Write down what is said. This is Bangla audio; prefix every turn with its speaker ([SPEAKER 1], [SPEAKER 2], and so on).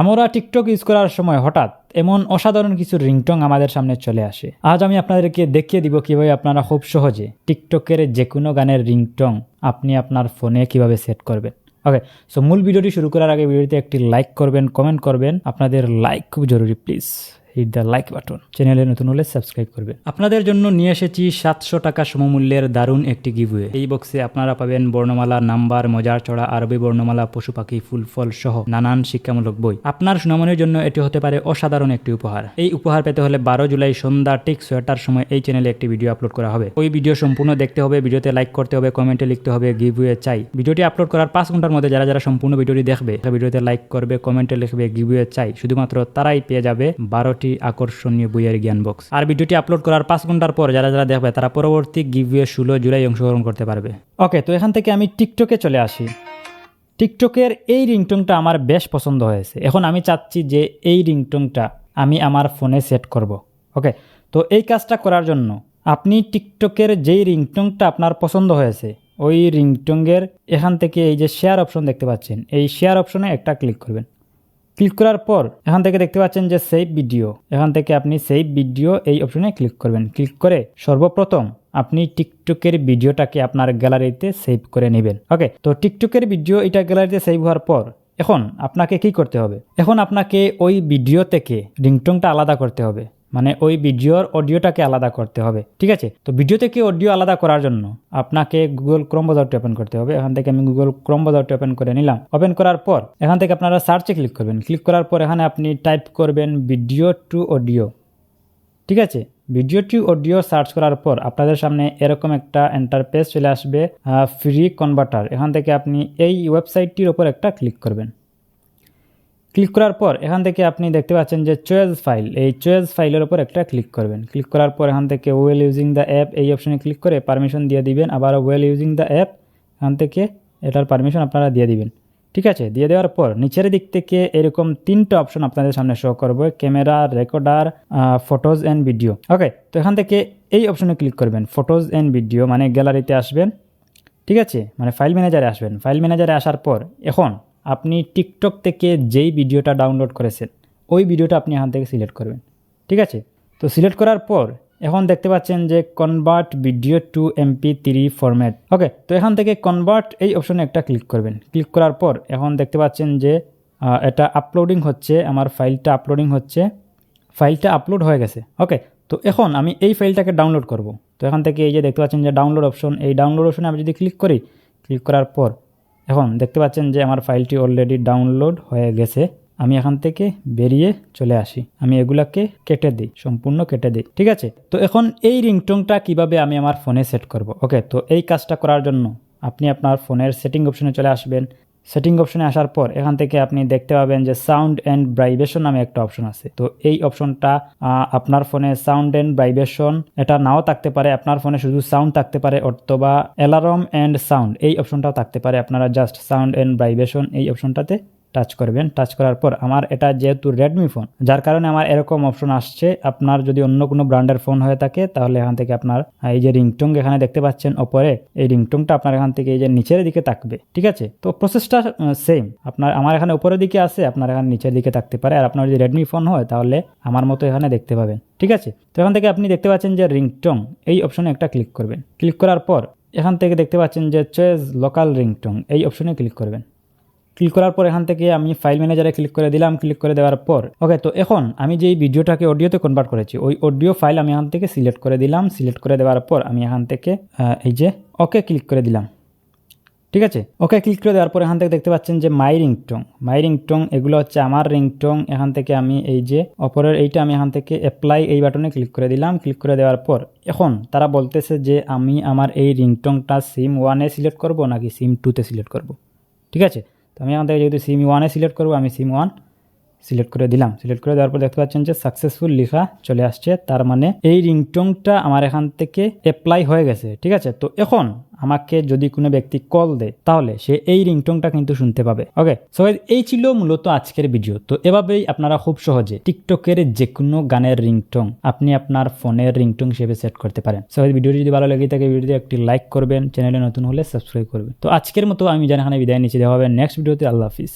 [SPEAKER 1] আমরা টিকটক ইউজ করার সময় হঠাৎ এমন অসাধারণ কিছু রিংটং আমাদের সামনে চলে আসে। আজ আমি আপনাদেরকে দেখিয়ে দিব কীভাবে আপনারা খুব সহজে টিকটকের যে কোনো গানের রিংটং আপনি আপনার ফোনে কীভাবে সেট করবেন। ওকে সো মূল ভিডিওটি শুরু করার আগে ভিডিওতে একটি লাইক করবেন কমেন্ট করবেন। আপনাদের লাইক খুব জরুরি please hit the like button চ্যানেলে নতুন হলে সাবস্ক্রাইব করবেন। আপনাদের জন্য নিয়ে এসেছি সাতশো টাকা সমমূল্যের দারুণ একটি গিভওয়ে এই বক্সে আপনারা পাবেন বর্ণমালা, নাম্বার, মজার চড়া, আরবি বর্ণমালা, পশু পাখি, ফুল ফল সহ নানান শিক্ষামূলক বই। আপনার সুনামনের জন্য এটি হতে পারে অসাধারণ একটি উপহার। এই উপহার পেতে হলে বারো জুলাই সন্ধ্যা ঠিক ছয়টার সময় এই চ্যানেলে একটি ভিডিও আপলোড করা হবে। ওই ভিডিও সম্পূর্ণ দেখতে হবে ভিডিওতে লাইক করতে হবে কমেন্টে লিখতে হবে গিভওয়ে চাই। ভিডিওটি আপলোড করার পাঁচ ঘণ্টার মধ্যে যারা যারা সম্পূর্ণ ভিডিওটি দেখবে ভিডিওতে লাইক করবে কমেন্টে লিখবে গিভওয়ে চাই। শুধুমাত্র তারাই পেয়ে যাবে বারোটি আকর্ষণীয় বইয়ের জ্ঞান বক্স আর ভিডিওটি আপলোড করার পাঁচ ঘণ্টার পর যারা যারা দেখবে, তারা পরবর্তী গিভওয়ে ষোলো জুলাই অংশগ্রহণ করতে পারবে। ওকে তো এখান থেকে আমি টিকটকে চলে আসি। টিকটকের এই রিংটংটা আমার বেশ পছন্দ হয়েছে। এখন আমি চাচ্ছি যে এই রিংটংটা আমি আমার ফোনে সেট করব। ওকে তো এই কাজটা করার জন্য আপনি টিকটকের যেই রিংটংটা আপনার পছন্দ হয়েছে, ওই রিংটংয়ের এখান থেকে এই যে শেয়ার অপশন দেখতে পাচ্ছেন, এই শেয়ার অপশনে একটা ক্লিক করবেন। ক্লিক করার পর এখান থেকে দেখতে পাচ্ছেন যে সেভ ভিডিও এখান থেকে আপনি সেভ ভিডিও এই অপশনে ক্লিক করবেন। ক্লিক করে সর্বপ্রথম আপনি টিকটকের ভিডিওটাকে আপনার গ্যালারিতে সেভ করে নেবেন। ওকে তো টিকটকের ভিডিও এটা গ্যালারিতে সেভ হওয়ার পর এখন আপনাকে কি করতে হবে? এখন আপনাকে ওই ভিডিও থেকে রিংটংটা আলাদা করতে হবে। মানে ওই ভিডিওর অডিওটাকে আলাদা করতে হবে, ঠিক আছে? তো ভিডিও থেকে অডিও আলাদা করার জন্য? আপনাকে গুগল ক্রোম বাজারটি ওপেন করতে হবে। এখান থেকে আমি গুগল ক্রোম বাজারটি ওপেন করে নিলাম। ওপেন করার পর এখান থেকে আপনারা সার্চে ক্লিক করবেন। ক্লিক করার পর এখানে আপনি টাইপ করবেন ভিডিও টু অডিও ঠিক আছে? ভিডিও টু অডিও সার্চ করার পর আপনাদের সামনে এরকম একটা এন্টারপেজ চলে আসবে ফ্রি কনভার্টার এখান থেকে আপনি এই ওয়েবসাইটটির ওপর একটা ক্লিক করবেন। ক্লিক করার পর এখান থেকে আপনি দেখতে পাচ্ছেন যে চয়েস ফাইল এই চয়েস ফাইলের উপর একটা ক্লিক করবেন। ক্লিক করার পর এখান থেকে ওয়েল ইউজিং দ্য অ্যাপ এই অপশনে ক্লিক করে পারমিশন দিয়ে দিবেন। আবার ওয়েল ইউজিং দ্য অ্যাপ এখান থেকে এটার পারমিশন আপনারা দিয়ে দিবেন। ঠিক আছে? দিয়ে দেওয়ার পর নিচের দিক থেকে এরকম তিনটা অপশন আপনাদের সামনে শো করবে camera recorder photos and video okay তো এখান থেকে এই অপশনে ক্লিক করবেন ফটোজ অ্যান্ড ভিডিও মানে গ্যালারিতে আসবেন। ঠিক আছে? মানে ফাইল ম্যানেজারে আসবেন। ফাইল ম্যানেজারে আসার পর এখন আপনি টিকটক থেকে যেই ভিডিওটা ডাউনলোড করেছেন, ওই ভিডিওটা আপনি এখান থেকে সিলেক্ট করবেন। ঠিক আছে? তো সিলেক্ট করার পর এখন দেখতে পাচ্ছেন যে convert video to MP three format okay তো এখান থেকে কনভার্ট এই অপশনে একটা ক্লিক করবেন। ক্লিক করার পর এখন দেখতে পাচ্ছেন যে এটা আপলোডিং হচ্ছে, আমার ফাইলটা আপলোডিং হচ্ছে ফাইলটা আপলোড হয়ে গেছে। ওকে তো এখন আমি এই ফাইলটাকে ডাউনলোড করব। তো এখান থেকে এই যে দেখতে পাচ্ছেন যে ডাউনলোড অপশন এই ডাউনলোড অপশনে আমি যদি ক্লিক করি ক্লিক করার পর এখন দেখতে পাচ্ছেন যে আমার ফাইলটি অলরেডি ডাউনলোড হয়ে গেছে। আমি এখান থেকে বেরিয়ে চলে আসি। আমি এগুলাকে কেটে দিই, সম্পূর্ণ কেটে দিই। ঠিক আছে? তো এখন এই রিংটংটা কীভাবে আমি আমার ফোনে সেট করব? ওকে তো এই কাজটা করার জন্য আপনি আপনার ফোনের সেটিং অপশনে চলে আসবেন। সেটিং অপশনে আসার পর এখান থেকে আপনি দেখতে পাবেন যে সাউন্ড অ্যান্ড ভাইব্রেশন নামে একটা অপশন আছে। তো এই অপশনটা আপনার ফোনে সাউন্ড অ্যান্ড ভাইব্রেশন এটা নাও থাকতে পারে। আপনার ফোনে শুধু সাউন্ড থাকতে পারে, অথবা অ্যালার্ম অ্যান্ড সাউন্ড এই অপশনটাও থাকতে পারে। আপনারা জাস্ট সাউন্ড অ্যান্ড ভাইব্রেশন এই অপশনটাতে টাচ করবেন। টাচ করার পর আমার এটা যেহেতু রেডমি ফোন যার কারণে আমার এরকম অপশন আসছে। আপনার যদি অন্য কোনো ব্র্যান্ডের ফোন হয়ে থাকে, তাহলে এখান থেকে আপনার এই যে রিংটং এখানে দেখতে পাচ্ছেন, ওপরে এই রিংটংটা আপনার এখান থেকে এই যে নিচের দিকে থাকবে। ঠিক আছে? তো প্রসেসটা সেম আপনার, আমার এখানে উপরের দিকে আছে, আপনার এখানে নিচের দিকে থাকতে পারে। আর আপনার যদি রেডমি ফোন হয়, তাহলে আমার মতো এখানে দেখতে পাবেন। ঠিক আছে? তো এখান থেকে আপনি দেখতে পাচ্ছেন যে রিংটং এই অপশনে একটা ক্লিক করবেন। ক্লিক করার পর এখান থেকে দেখতে পাচ্ছেন যে চয়েস লোকাল রিংটং এই অপশনে ক্লিক করবেন। ক্লিক করার পর এখান থেকে আমি ফাইল ম্যানেজারে ক্লিক করে দিলাম ক্লিক করে দেওয়ার পর ওকে তো এখন আমি যেই ভিডিওটাকে অডিওতে কনভার্ট করেছি, ওই অডিও ফাইল আমি এখান থেকে সিলেক্ট করে দিলাম সিলেক্ট করে দেওয়ার পর আমি এখান থেকে এই যে ওকে ক্লিক করে দিলাম। ঠিক আছে? ওকে ক্লিক করে দেওয়ার পর এখান থেকে দেখতে পাচ্ছেন যে মাই রিংটং মাই রিংটং এগুলো হচ্ছে আমার রিংটং এখান থেকে আমি এই যে অপরের এইটা আমি এখান থেকে অ্যাপ্লাই এই বাটনে ক্লিক করে দিলাম ক্লিক করে দেওয়ার পর, এখন তারা বলতেছে যে আমি আমার এই রিংটংটা সিম ওয়ানে সিলেক্ট করব নাকি সিম টুতে সিলেক্ট করব। ঠিক আছে? তো আমি এখান থেকে যেহেতু সিম ওয়ানে সিলেক্ট করব আমি সিম ওয়ান সিলেক্ট করে দিলাম। সিলেক্ট করে দেওয়ার পর দেখতে পাচ্ছেন যে সাকসেসফুল লেখা চলে আসছে। তার মানে এই রিংটংটা আমার এখান থেকে অ্যাপ্লাই হয়ে গেছে, ঠিক আছে? তো এখন আমাকে যদি কোনো ব্যক্তি কল দেয়, তাহলে সে এই রিংটংটা কিন্তু শুনতে পাবে। ওকে সো এই ছিল মূলত আজকের ভিডিও তো এভাবেই আপনারা খুব সহজে টিকটকের যে কোনো গানের রিংটং আপনি আপনার ফোনের রিংটং হিসেবে সেট করতে পারেন। সো ভিডিওটি যদি ভালো লেগে থাকে ভিডিওতে একটি লাইক করবেন চ্যানেলে নতুন হলে সাবস্ক্রাইব করবেন। তো আজকের মতো আমি জানাখানে বিদায় নিচ্ছি। দেখা হবে নেক্সট ভিডিওতে আল্লাহ হাফিজ।